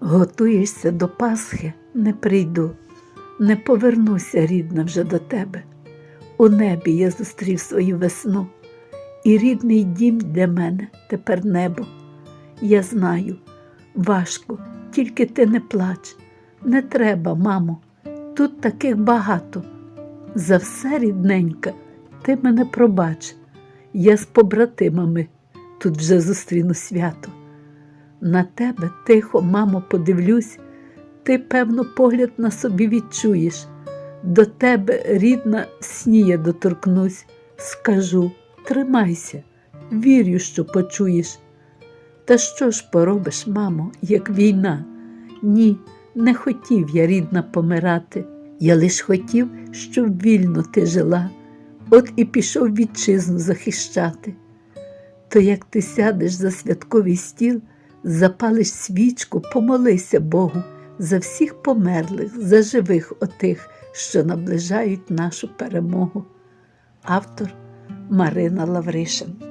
Готуєшся до Пасхи, не прийду, не повернуся, рідна, вже до тебе. У небі я зустрів свою весну, і рідний дім для мене тепер небо. Я знаю, важко, тільки ти не плач. Не треба, мамо, тут таких багато. За все, рідненька, ти мене пробач. Я з побратимами тут вже зустріну свято. На тебе тихо, мамо, подивлюсь, ти, певно, погляд на собі відчуєш. До тебе, рідна, сніє доторкнусь, скажу, тримайся, вірю, що почуєш. Та що ж поробиш, мамо, як війна? Ні, не хотів я, рідна, помирати. Я лиш хотів, щоб вільно ти жила, от і пішов вітчизну захищати. То як ти сядеш за святковий стіл, запалиш свічку, помолися Богу за всіх померлих, за живих отих, що наближають нашу перемогу. Автор Марина Лавришин